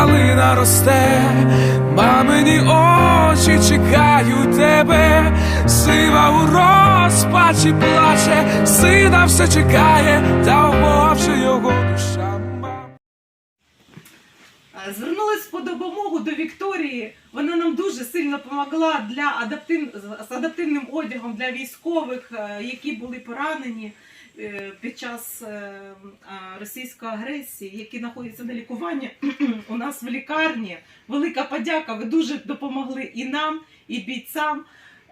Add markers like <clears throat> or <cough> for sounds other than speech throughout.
калина росте, мамині очі чекають тебе, сива у розпачі плаче, сина все чекає, та умовши його душа. Е, Звернулись по допомогу до Вікторії. Вона нам дуже сильно допомогла адаптив... з адаптивним одягом для військових, е, які були поранені під час е, російської агресії, які знаходяться на лікуванні <clears throat> у нас в лікарні. Велика подяка. Ви дуже допомогли і нам, і бійцям.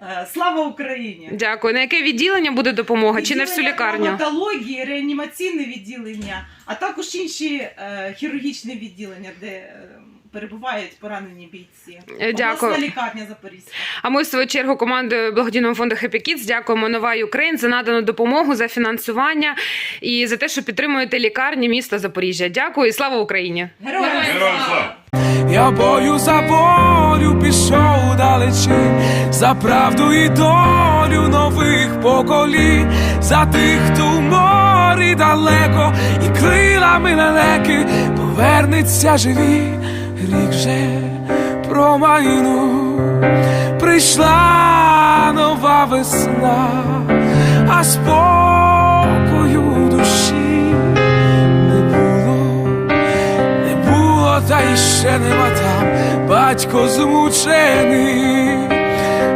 Е, Слава Україні! Дякую. На яке відділення буде допомога? Чи на всю лікарню? Травматології, реанімаційне відділення, а також інші е, хірургічні відділення, де е, перебувають поранені бійці. Е, дякую. Обласна лікарня Запорізька. А ми в свою чергу командою благодійного фонду Happy Kids дякуємо Нова Україн за надану допомогу, за фінансування і за те, що підтримуєте лікарні міста Запоріжжя. Дякую і слава Україні! Героям слава! Я бою за волю пішов далечінь, за правду і долю нових поколінь, за тих, хто в морі далеко, і крилами лелеки повернеться живі, рік вже промайну, прийшла нова весна, а спокою душі не було. Не було, та й ще нема там. Батько змучений,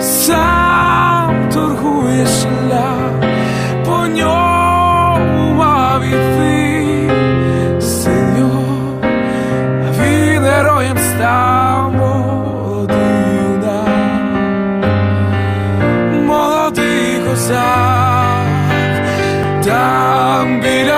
сам торгує шлях,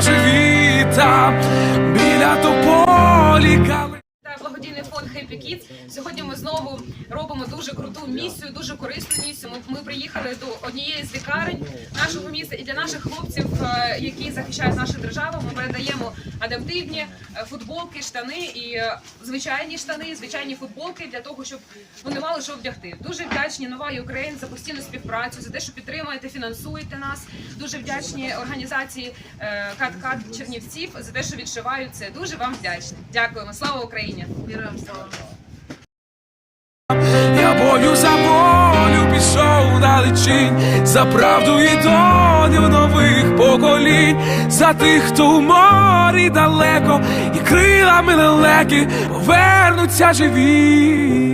повернуться живі там біля тополі кали. Та благодійний фонд Happy Kids. Сьогодні ми знову робимо дуже круту місію, дуже корисну місію. Ми, приїхали до однієї з лікарень нашого міста і для наших хлопців, е, які захищають нашу державу, ми передаємо адаптивні е, футболки, штани і е, звичайні штани, звичайні футболки для того, щоб вони мали що вдягти. Дуже вдячні нова Україн за постійну співпрацю, за те, що підтримуєте, фінансуєте нас. Дуже вдячні організації Кат-Кат Чернівців за те, що відшивають це. Дуже вам вдячні. Дякуємо. Слава Україні! Героям! Я бою за волю пішов далечінь, за правду і долю нових поколінь, за тих, хто в морі далеко, і крилами лелеки повернуться живі.